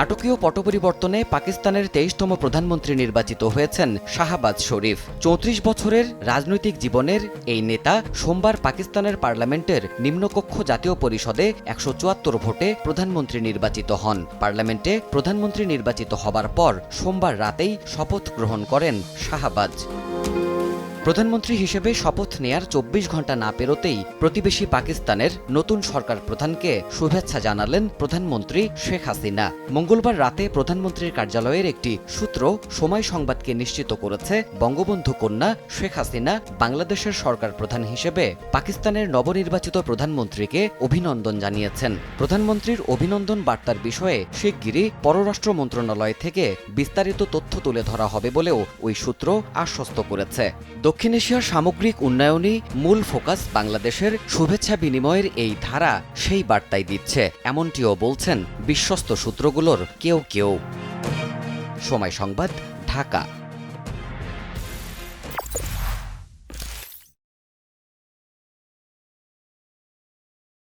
নাটকীয় পটপরিবর্তনে পাকিস্তানের তেইশতম প্রধানমন্ত্রী নির্বাচিত হয়েছেন শাহাবাজ শরীফ। চৌত্রিশ বছরের রাজনৈতিক জীবনের এই নেতা সোমবার পাকিস্তানের পার্লামেন্টের নিম্নকক্ষ জাতীয় পরিষদে একশো চুয়াত্তর ভোটে প্রধানমন্ত্রী নির্বাচিত হন। পার্লামেন্টে প্রধানমন্ত্রী নির্বাচিত হবার পর সোমবার রাতেই শপথ গ্রহণ করেন শাহাবাজ। প্রধানমন্ত্রী হিসেবে শপথ নেয়ার চব্বিশ ঘণ্টা না পেরোতেই প্রতিবেশী পাকিস্তানের নতুন সরকার প্রধানকে শুভেচ্ছা জানালেন প্রধানমন্ত্রী শেখ হাসিনা। মঙ্গলবার রাতে প্রধানমন্ত্রীর কার্যালয়ের একটি সূত্র সময় সংবাদকে নিশ্চিত করেছে বঙ্গবন্ধু কন্যা শেখ হাসিনা বাংলাদেশের সরকার প্রধান হিসেবে পাকিস্তানের নবনির্বাচিত প্রধানমন্ত্রীকে অভিনন্দন জানিয়েছেন। প্রধানমন্ত্রীর অভিনন্দন বার্তার বিষয়ে শিগগিরই পররাষ্ট্র মন্ত্রণালয় থেকে বিস্তারিত তথ্য তুলে ধরা হবে বলেও ওই সূত্র আশ্বস্ত করেছে। দক্ষিণ এশিয়ার সামগ্রিক উন্নয়নই মূল ফোকাস বাংলাদেশের শুভেচ্ছা বিনিময়ের এই ধারা সেই বার্তাই দিচ্ছে। এমনটিও বলছেন বিশ্বস্ত সূত্রগুলোর কেউ কেউ। সময় সংবাদ, ঢাকা।